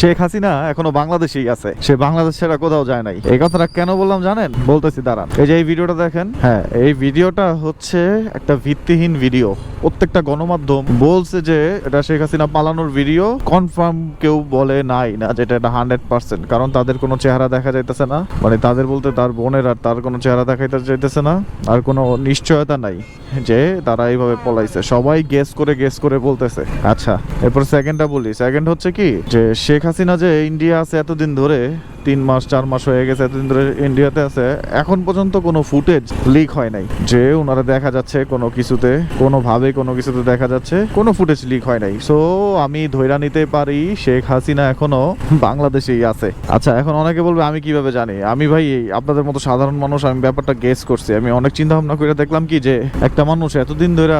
শেখ হাসিনা এখনও বাংলাদেশেই আছে। সে বাংলাদেশ ছাড়া কোথাও যায় নাই। এই কথাটা কেন বললাম জানেন? বলতেছি, দাঁড়ান। এই যে এই ভিডিওটা দেখেন হ্যাঁ এই ভিডিওটা হচ্ছে একটা ভিত্তিহীন ভিডিও। প্রত্যেকটা গণমাধ্যম বলছে যে এটা শেখ হাসিনা পালানোর ভিডিও। কনফার্ম কেউ বলে নাই না যেটা এটা হান্ড্রেড পার্সেন্ট, কারণ তাদের কোনো চেহারা দেখা যাইতেছে না। মানে তাদের বলতে তার বোনের আর তার কোনো চেহারা দেখাইতে যাইতেছে না। আর কোনো নিশ্চয়তা নাই যে তারা এইভাবে পলাইছে। সবাই গেস করে গেস করে বলতেছে। আচ্ছা এরপর সেকেন্ডটা বলি। সেকেন্ড হচ্ছে কি? যে শেখ হাসিনা যে ইন্ডিয়া আছে এতদিন ধরে, তিন মাস, চার মাস হয়ে গেছে, এতদিন ধরে ইন্ডিয়াতে আছে, এখন পর্যন্ত কোনো ফুটেজ লিক হয় নাই। যে ওনারা দেখা যাচ্ছে কোনো কিছুতে, কোনোভাবে কোনো কিছুতে দেখা যাচ্ছে, কোনো ফুটেজ লিক হয় নাই। সো আমি ধৈরা নিতে পারি, শেখ হাসিনা এখনও বাংলাদেশেই আছে। আচ্ছা এখন অনেকে বলবে, আমি কীভাবে জানি? আমি ভাই, আপনাদের মতো সাধারণ মানুষ, আমি ব্যাপারটা গেস করছি। আমি অনেক চিন্তা ভাবনা করে দেখলাম কি যে, একটা মানুষ এতদিন ধরে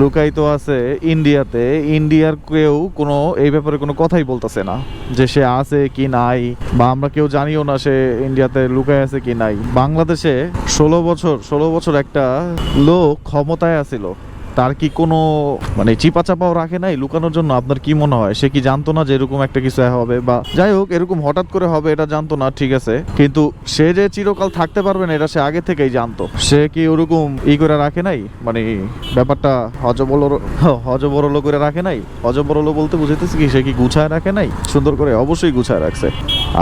লুকায়িত আছে ইন্ডিয়াতে। ইন্ডিয়ার কেউ কোনো, এই ব্যাপারে কোনো কথাই বলতেছে না যে সে আছে কি নাই, বা আমরা কেউ জানিও না সে ইন্ডিয়াতে লুকায় আছে কি নাই। বাংলাদেশে ষোলো বছর ষোলো বছর একটা লোক ক্ষমতায় আছিল। তার কি কোনো মানে চিপা চাপাও রাখে নাই লুকানোর জন্য? আপনার কি মনে হয়? সে কি জানতো না যে এরকম একটা কিছু হবে? বা যাই হোক, এরকম হঠাৎ করে হবে এটা জানতো না, ঠিক আছে। কিন্তু সে যে চিরকাল থাকতে পারবে না, এটা সে আগে থেকেই জানতো। সে কি ওরকম ই করে রাখে নাই? মানে ব্যাপারটা হজবল হজবরল করে রাখে নাই? হজবরল বলতে বুঝাইতেছি কি, সে কি গুছায় রাখে নাই? সুন্দর করে অবশ্যই গুছায় রাখছে।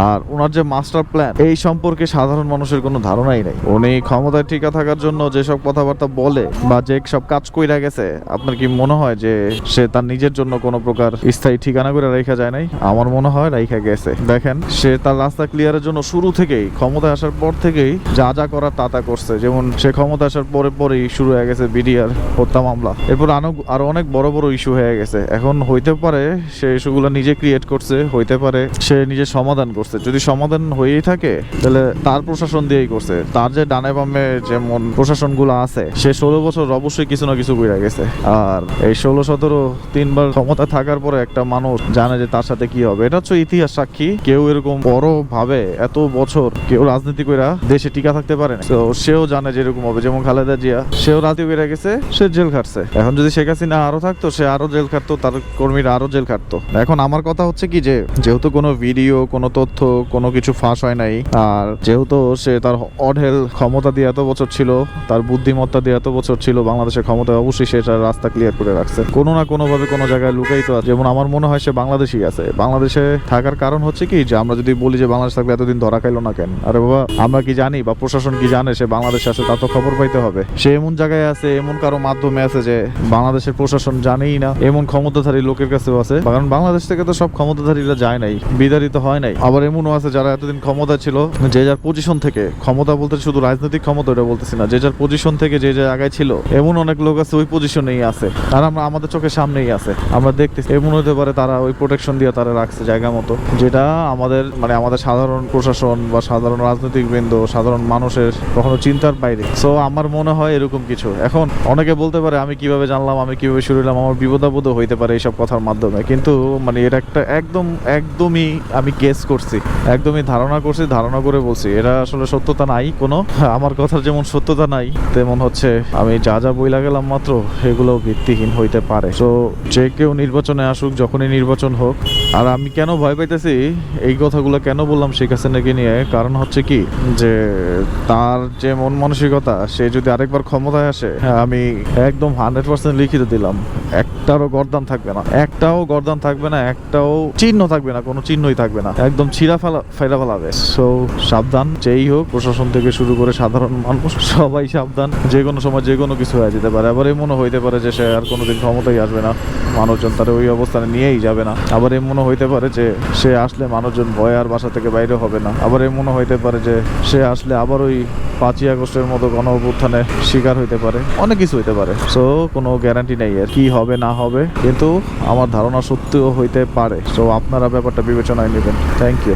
আর ওনার যে মাস্টার প্ল্যান এই সম্পর্কে সাধারণ মানুষের কোনো ধারণাই নেই। উনি ক্ষমতায় টিকা থাকার জন্য যেসব কথাবার্তা বলে বা যে সব কাজ কইরা গেছে, আপনার কি মনে হয় যে সে তার নিজের জন্য কোনো প্রকার স্থায়ী ঠিকানা করে রেখা যায় নাই? আমার মনে হয় রেখা গেছে। দেখেন, সে তার রাস্তা ক্লিয়ারের জন্য শুরু থেকেই, ক্ষমতায় আসার পর থেকেই যা যা করার তা তা করছে। যেমন সে ক্ষমতা আসার পরে পরেই শুরু হয়ে গেছে বিডিআর হত্যা মামলা। এরপর আরও আরও অনেক বড় বড় ইস্যু হয়ে গেছে। এখন হইতে পারে সে ইস্যুগুলো নিজে ক্রিয়েট করছে, হইতে পারে সে নিজে সমাধান করছে। যদি সমাধান হয়েই থাকে, তাহলে তার প্রশাসন দিয়েই করছে। তার যে ডানে বামে যেমন প্রশাসনগুলো আছে, সে ষোলো বছর অবশ্যই কিছু না কিছু কইরা গেছে। আর এই ষোলো সতেরো তিনবার ক্ষমতা থাকার পরে একটা মানুষ জানে যে তার সাথে কি হবে। এটা হচ্ছে ইতিহাস সাক্ষী। কেউ এরকম বড় ভাবে এত বছর কেউ রাজনীতি কইরা দেশে টিকা থাকতে পারে না। তো সেও জানে যে এরকম হবে। যেমন খালেদা জিয়া, সেও রাতে কইরা গেছে, সে জেল খাটছে। এখন যদি শেখ হাসিনা আরও থাকতো, সে আরও জেল খাটতো, তার কর্মীরা আরও জেল খাটতো। এখন আমার কথা হচ্ছে কি যে, যেহেতু কোনো ভিডিও, কোনো তথ্য কোনো কিছু ফাঁস হয় নাই। আর যেহেতু সে তার অঢেল ক্ষমতা দিয়ে এত বছর ছিল, তার বুদ্ধিমত্তা দিয়ে এত বছর ছিল, বাংলাদেশের ক্ষমতায় অবশ্যই সে তার রাস্তা ক্লিয়ার করে রাখছে। কোনো না কোনো ভাবে কোনো জায়গায় লুকাইত আছে। যেমন আমার মনে হয় সে বাংলাদেশই আছে। বাংলাদেশে থাকার কারণ হচ্ছে কি যে, আমরা যদি বলি যে বাংলাদেশ থাকলে এতদিন ধরা খাইলো না কেন? আরে বাবা, আমরা কি জানি বা প্রশাসন কি জানে সে বাংলাদেশে আছে তা তো খবর পাইতে হবে। সে এমন জায়গায় আছে, এমন কারও মাধ্যমে আছে যে বাংলাদেশের প্রশাসন জানেই না, এমন ক্ষমতাধারী লোকের কাছেও আছে। কারণ বাংলাদেশ থেকে তো সব ক্ষমতাধারীরা যায় নাই বিদারিত হয় নাই। আবার এমনও আছে যারা এতদিন ক্ষমতা ছিল, যে যার পজিশন থেকে, ক্ষমতা বলতে শুধু রাজনৈতিক ক্ষমতা ওটা বলতেছি না, যে যার পজিশন থেকে যে যে জায়গায় ছিল, এমন অনেক লোক আছে ওই পজিশনেই আছে। আর আমরা, আমাদের চোখের সামনেই আছে। আমরা দেখতেছি, এমন হতে পারে তারা ওই প্রোটেকশন দিয়ে তারা রাখছে জায়গা মতো, যেটা আমাদের মানে আমাদের সাধারণ প্রশাসন বা সাধারণ রাজনৈতিক বৃন্দ, সাধারণ মানুষের কখনো চিন্তার বাইরে। সো আমার মনে হয় এরকম কিছু। এখন অনেকে বলতে পারে, আমি কীভাবে জানলাম, আমি কীভাবে শুরু হলাম আমার বিপদাবোধ হইতে পারে এইসব কথার মাধ্যমে। কিন্তু মানে এটা একটা একদম, একদমই আমি গেস করছি একদমই ধারণা করছি, ধারণা করে বলছি। এটা আসলে সত্যতা নাই কোনো। আমার কথার যেমন সত্যতা নাই, তেমন হচ্ছে আমি যা যা বইলা গেলাম মাত্র এগুলো ভিত্তিহীন হইতে পারে। তো যে কেউ নির্বাচনে আসুক, যখনই নির্বাচন হোক আর আমি কেন ভয় পাইতেছি? এই কথাগুলো কেন বললাম শেখ হাসিনাকে নিয়ে? কারণ হচ্ছে কি যে তার যে মন মানসিকতা সে যদি আরেকবার ক্ষমতায় আসে হ্যাঁ, আমি একদম হান্ড্রেড পার্সেন্ট লিখিত দিলাম একটারও গরদান থাকবে না। একটাও গরদান থাকবে না একটাও চিহ্ন থাকবে না কোনো চিহ্নই থাকবে না। একদম ছিঁড়া ফেলা ফেলা ফেলাবে সো সাবধান যেই হোক প্রশাসন থেকে শুরু করে সাধারণ মানুষ সবাই সাবধান। যে কোনো সময় যে কোনো কিছু হয়ে যেতে পারে। আবার এমনও হইতে পারে যে সে আর কোনোদিন ক্ষমতায় আসবে না। মানুষজন তার ওই অবস্থানে নিয়েই যাবে না। আবার এমনও হইতে পারে যে সে আসলে মানুষজন ভয় আর বাসা থেকে বাইরে হবে না। আবার এমনও হইতে পারে যে সে আসলে আবার ওই পাঁচই আগস্টের মতো গণ অভ্যুত্থানের শিকার হইতে পারে। অনেক কিছু হইতে পারে। সো কোনো গ্যারান্টি নেই আর কি হবে, না হবে, কিন্তু আমার ধারণা সত্যিও হইতে পারে। সো আপনারা ব্যাপারটা বিবেচনায় নেবেন। Thank you